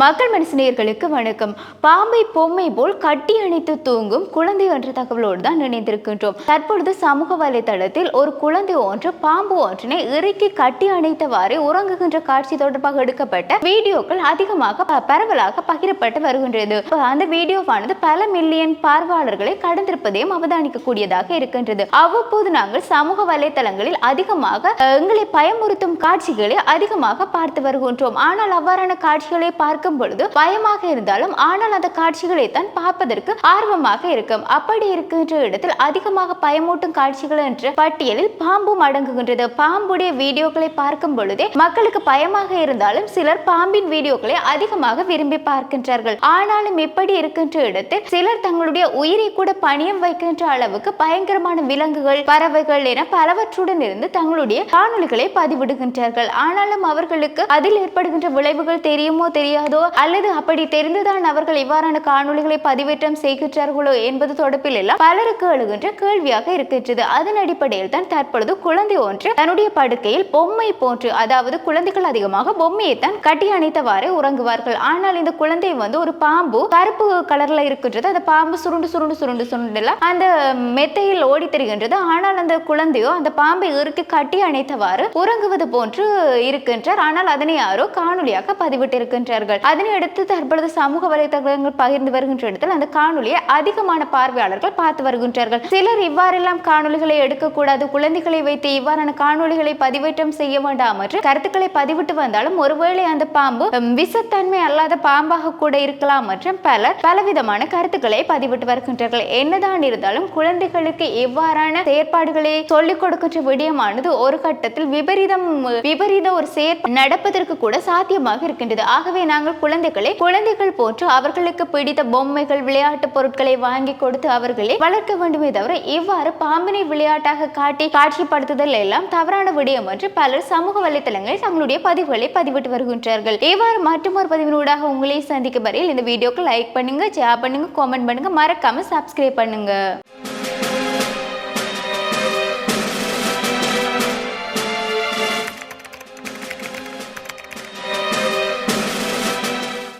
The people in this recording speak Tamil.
மக்கள் மனசினியர்களுக்கு வணக்கம். பாம்பை பொம்மை போல் கட்டி அணைத்து தூங்கும் குழந்தை என்ற தகவலோடு தான் நினைந்திருக்கின்றோம் தற்பொழுது சமூக வலைதளத்தில் ஒரு குழந்தை ஒன்று பாம்பு ஒன்றினை இறுக்கி கட்டி அணைத்தவாறு உறங்குகின்ற காட்சி தொடர்பாக எடுக்கப்பட்ட வீடியோக்கள் அதிகமாக பரவலாக பகிரப்பட்டு வருகின்றது. அந்த வீடியோவானது பல மில்லியன் பார்வையாளர்களை கடந்திருப்பதையும் அவதானிக்கக்கூடியதாக இருக்கின்றது. அவ்வப்போது நாங்கள் சமூக வலைதளங்களில் அதிகமாக எங்களை பயமுறுத்தும் காட்சிகளை அதிகமாக பார்த்து வருகின்றோம். ஆனால் அவ்வாறான காட்சிகளை பார்க்கும் பொழுது பயமாக இருந்தாலும் ஆனால் அந்த காட்சிகளை தான் பார்ப்பதற்கு ஆர்வமாக இருக்கும். அப்படி இருக்கின்ற இடத்தில் அதிகமாக பயமூட்டும் காட்சிகள் என்ற பட்டியலில் பாம்பும் அடங்குகின்றது பாம்புடைய வீடியோக்களை பார்க்கும் பொழுதே மக்களுக்கு பயமாக இருந்தாலும் சிலர் பாம்பின் வீடியோக்களை அதிகமாக விரும்பி பார்க்கின்றார்கள். ஆனாலும் இப்படி இருக்கின்ற இடத்தில் சிலர் தங்களுடைய உயிரை கூட பணியம் வைக்கின்ற அளவுக்கு பயங்கரமான விலங்குகள் பறவைகள் என பலவற்றுடன் இருந்து தங்களுடைய காணொலிகளை பதிவிடுகின்றார்கள். ஆனாலும் அவர்களுக்கு அதில் ஏற்படுகின்ற விளைவுகள் தெரியுமோ தெரியாது அல்லது அப்படி தெரிந்துதான் அவர்கள் இவ்வாறான காணொலிகளை பதிவேற்றம் செய்கின்றார்களோ என்பது தொடர்பில் எல்லாம் பலருக்கு எழுகின்ற கேள்வியாக இருக்கின்றது. அதன் அடிப்படையில் தான் தற்பொழுது குழந்தை ஒன்று தன்னுடைய படுக்கையில் பொம்மை போன்று அதாவது குழந்தைகள் அதிகமாக பொம்மையை தான் கட்டி அணைத்தவாறு உறங்குவார்கள். ஆனால் இந்த குழந்தை வந்து ஒரு பாம்பு கருப்பு கலர்ல இருக்கின்றது. அந்த பாம்பு சுருண்டு சுருண்டு சுருண்டு சுருண்டுல அந்த மெத்தையில் ஓடி தெரிகின்றது. ஆனால் அந்த குழந்தையோ அந்த பாம்பை இறுக்கி கட்டி அணைத்தவாறு உறங்குவது போன்று இருக்கின்றார். ஆனால் அதனை யாரோ காணொலியாக பதிவிட்டிருக்கின்றார்கள். அதனை அடுத்து தற்பொழுது சமூக வலைதளங்கள் பகிர்ந்து வருகின்ற இடத்தில் அந்த காணொலியை அதிகமான பார்வையாளர்கள் பார்த்து வருகின்றார்கள். சிலர் இவ்வாறெல்லாம் காணொளிகளை எடுக்கக்கூடாது குழந்தைகளை வைத்து இவ்வாறான காணொளிகளை பதிவேற்றம் செய்ய வேண்டாம் என்று கருத்துக்களை பதிவிட்டு வந்தாலும் ஒருவேளை அந்த பாம்பு விசத்தன்மை விஷத்தன்மை அல்லாத பாம்பாக கூட இருக்கலாம் மற்றும் பலர் பலவிதமான கருத்துக்களை பதிவிட்டு வருகின்றார்கள். என்னதான் இருந்தாலும் குழந்தைகளுக்கு இவ்வாறான செயற்பாடுகளை சொல்லிக் கொடுக்கின்ற விடயமானது ஒரு கட்டத்தில் விபரீதம் விபரீத ஒரு செயற் நடப்பதற்கு கூட சாத்தியமாக இருக்கின்றது. ஆகவே நாங்கள் குழந்தைகளை குழந்தைகள் போன்று அவர்களுக்கு பிடித்த பொம்மைகள் விளையாட்டு பொருட்களை வாங்கி கொடுத்து அவர்களை வளர்க்க வேண்டுமே தவிர இவ்வாறு பாம்பினை விளையாட்டாக காட்டி காட்சிப்படுத்துதல் எல்லாம் தவறான விடயம் என்று பலர் சமூக வலைத்தளங்களில் தங்களுடைய பதிவுகளை பதிவிட்டு வருகின்றார்கள். இவ்வாறு மற்றொரு பதிவினூடாக உங்களை சந்திக்கும் வரையில் இந்த வீடியோக்கு லைக் பண்ணுங்க ஷேர் பண்ணுங்க காமெண்ட் பண்ணுங்க. மறக்காம சப்ஸ்கிரைப் பண்ணுங்க.